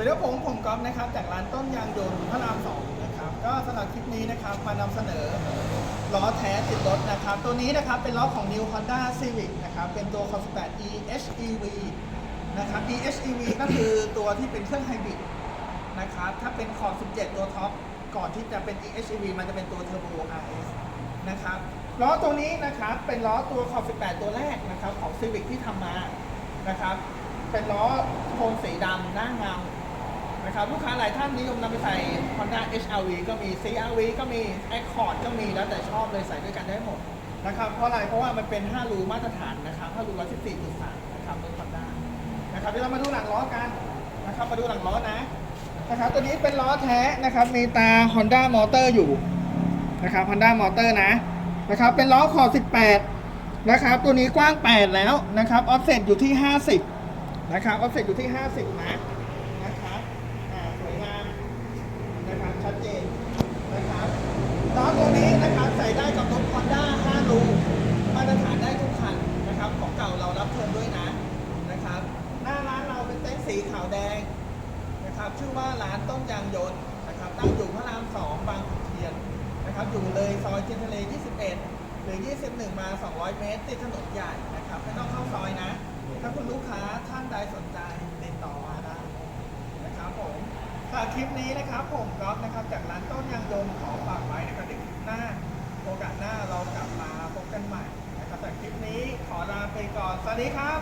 วัสดีครับผมผมก๊อฟนะครับจากร้านต้นยางยนต์พระรามสองนะครับก็สำหรับคลิปนี้นะครับมานำเสนอล้อแท้ติดรถนะครับ ตัวนี้นะครับเป็นล้อของ New Honda Civic นะครับเป็นตัว c o 8 EHEV นะครับ EHEV ก็คือตัวที่เป็นเครื่องไฮบริดนะครับถ้าเป็นขอบ 17 ตัวท็อปก่อนที่จะเป็น EHEV มันจะเป็นตัว Turbo RS นะครับล้อตัวนี้นะครับเป็นล้อตัวขอบ 18 ตัวแรกนะครับของ Civic ที่ทำมานะครับเป็นล้อโทนสีดำหน้าเงา นะครับลูกค้าหลายท่านนิยมนำไปใส่ Honda HRV ก็มี CRV ก็มี Accord ก็มีแล้วแต่ชอบเลยใส่ด้วยกันได้หมดนะครับเพราะอะไรเพราะว่ามันเป็น 5 รูมาตรฐานนะครับ5รู114.3นะครับรถ Honda นะครับเดี๋ยวเรามาดูหลังล้อกันนะครับมาดูหลังล้อนะนะครับตัวนี้เป็นล้อแท้นะครับมีตา Honda Motor อยู่นะครับ Honda Motor นะนะครับเป็นล้อขอบ18 นะครับ ตัวนี้กว้าง 8 แล้วนะครับออฟเซ็ตอยู่ที่ 50 นะครับออฟเซ็ตอยู่ที่ 50 นะ นะครับอ่าสวยงามนะครับชัดเจนนะครับ ล้อตัวนี้นะครับใส่ได้กับรถ Honda 5รูมาตรฐานได้ทุกคันนะครับของเก่าเรารับเทิร์นด้วยนะนะครับหน้าร้านเราเป็นเต็นท์สีขาวแดงนะครับชื่อว่าร้านต้นยางยนต์นะครับตั้งอยู่พระราม2บางขุนเทียนนะครับอยู่เลยซอยเทียนทะเล 21 หรือ 21 มา 200 เมตร ติดถนนใหญ่นะครับไม่ต้องเข้าซอยนะ ถ้าคุณลูกค้าท่านใดสนใจติดต่อมาได้นะครับผมฝากคลิปนี้นะครับผมก๊อฟนะครับจากร้านต้นยางยนต์ขอฝากไว้นะครับ คลิปนี้ขอลาไปก่อน สวัสดีครับ